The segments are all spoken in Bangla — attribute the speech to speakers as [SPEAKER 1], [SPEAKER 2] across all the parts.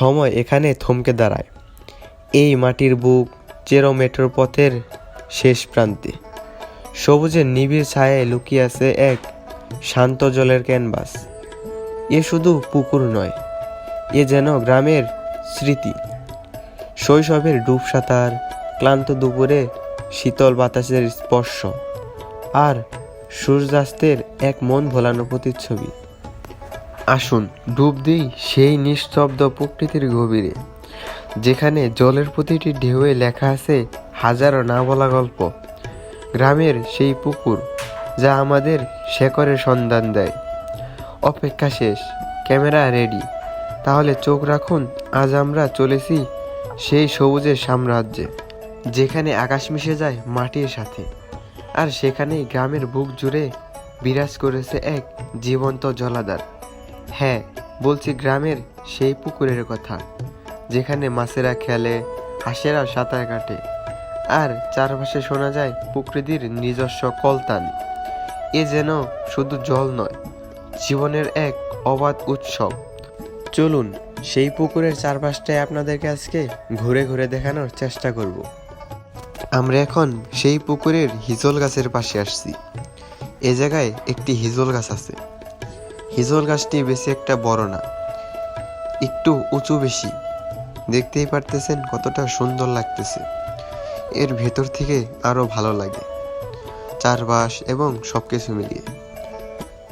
[SPEAKER 1] সময় এখানে থমকে দাঁড়ায়। এই মাটির বুক চেরো মেট্রো পথের শেষ প্রান্তে। সবুজের নিবিড় ছায়ায় লুকিয়ে আছে এক শান্ত জলের ক্যানভাস। এ শুধু পুকুর নয়, এ যেন গ্রামের স্মৃতি। শৈশবের ডুব সাঁতার ক্লান্ত দুপুরে শীতল বাতাসের স্পর্শ, আর সূর্যাস্তের এক মন ভোলানো প্রতিচ্ছবি। আসুন, ডুব দিই সেই নিস্তব্ধ প্রকৃতির গভীরে, যেখানে জলের প্রতিটি ঢেউয়ে লেখা আছে হাজারো না বলা গল্প। গ্রামের সেই পুকুর যা আমাদের শেকরের সন্ধান দেয়। অপেক্ষা শেষ, ক্যামেরা রেডি। তাহলে চোখ রাখুন, আজ আমরা চলেছি সেই সবুজের সাম্রাজ্যে, যেখানে আকাশ মিশে যায় মাটির সাথে। আর সেখানেই গ্রামের বুক জুড়ে বিরাজ করেছে এক জীবন্ত জলাধার। হ্যাঁ বলছি গ্রামের সেই পুকুরের কথা, যেখানে মাছেরা খেলে হাঁসেরা সাঁতার কাটে। আর চারপাশে শোনা যায় প্রকৃতির নিজস্ব কলতান। এ যেন শুধু জল নয়, জীবনের এক অবাধ উৎসব। চলুন, সেই পুকুরের চারপাশটায় আপনাদেরকে আজকে ঘুরে ঘুরে দেখানোর চেষ্টা করব। আমরা এখন সেই পুকুরের হিজল গাছের পাশে আসছি। এ জায়গায় একটি হিজল গাছ আছে। হিজল গাছটি বেশি একটা বড় না, একটু উঁচু বেশি। দেখতেই পারতেছেন কতটা সুন্দর লাগতেছে। এর ভেতর থেকে আরও ভালো লাগে, চারপাশ এবং সব কিছু মিলিয়ে।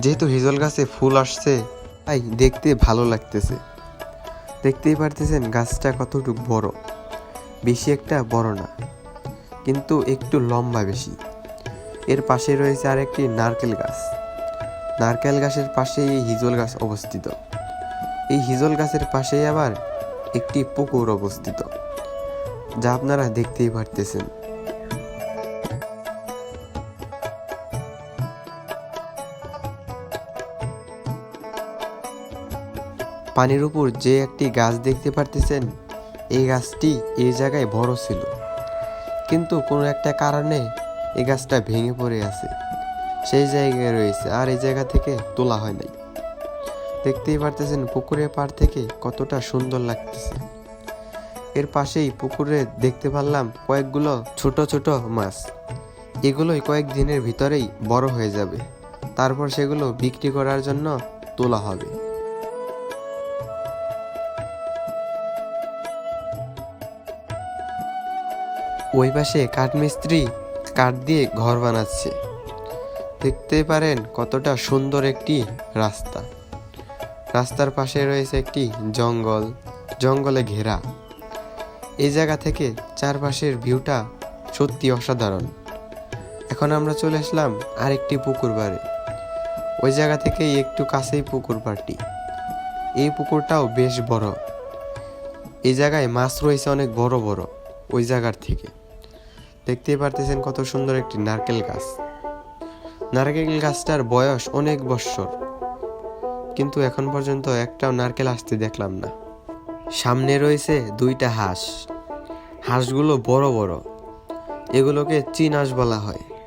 [SPEAKER 1] যেহেতু হিজল গাছে ফুল আসছে, তাই দেখতে ভালো লাগতেছে। দেখতেই পারতেছেন গাছটা কতটুকু বড়, বেশি একটা বড় না, কিন্তু একটু লম্বা বেশি। এর পাশে রয়েছে আরেকটি নারকেল গাছ। নারকেল গাছের পাশে এই হিজল গাছ অবস্থিত। এই হিজল গাছের পাশেই আবার একটি পুকুর অবস্থিত, যা আপনারা দেখতেই পারতেছেন। পানির উপর যে একটি গাছ দেখতে পারতেছেন, এই গাছটি এই জায়গায় বড় ছিল। কিন্তু কোনো একটা কারণে এই গাছটা ভেঙে পড়ে আছে। সেই জায়গায় রয়েছে। আর এই জায়গা থেকে তোলা হয় নাই। দেখতেই পারতেছেন, পুকুরের পাড় থেকে কতটা সুন্দর লাগতেছে। এর পাশেই পুকুরে দেখতে পারলাম কয়েকগুলো ছোট ছোট মাছ। এগুলোই কয়েক দিনের ভিতরেই বড় হয়ে যাবে। তারপর সেগুলো বিক্রি করার জন্য তোলা হবে। ওই পাশে কাঠমিস্ত্রি কাঠ দিয়ে ঘর বানাচ্ছে। দেখতে পারেন কতটা সুন্দর একটি রাস্তা। রাস্তার পাশে রয়েছে একটি জঙ্গল, জঙ্গলে ঘেরা। এই জায়গা থেকে চারপাশের ভিউটা সত্যি অসাধারণ। এখন আমরা চলে আসলাম আরেকটি পুকুর পাড়ে ওই জায়গা থেকেই একটু কাছেই পুকুর পাড়টি এই পুকুরটাও বেশ বড়। এই জায়গায় মাছ রয়েছে অনেক বড় বড় ওই জায়গার থেকে। দেখতেই পারতেছেন কত সুন্দর একটি নারকেল গাছ। নারকেল গাছটার বয়স অনেক বৎসর। কিন্তু এখন পর্যন্ত একটাও নারকেল আসতে দেখলাম না। সামনে রয়েছে দুইটা হাঁস। হাঁসগুলো বড় বড়। এগুলোকে চীন হাঁস বলা হয়।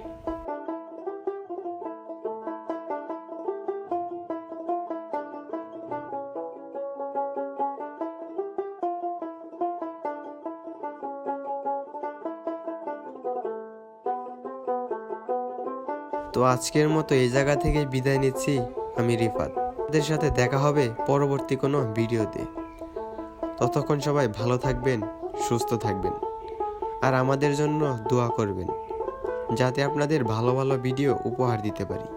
[SPEAKER 1] তো আজকের মতো এই জায়গা থেকে বিদায় নিচ্ছি, আমি রিফাত। আপনাদের সাথে দেখা হবে পরবর্তী কোনো ভিডিওতে। ততক্ষণ সবাই ভালো থাকবেন, সুস্থ থাকবেন। আর আমাদের জন্য দোয়া করবেন, যাতে আপনাদের ভালো ভালো ভিডিও উপহার দিতে পারি।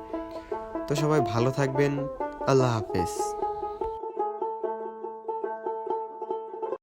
[SPEAKER 1] তো সবাই ভালো থাকবেন, আল্লাহ হাফেজ।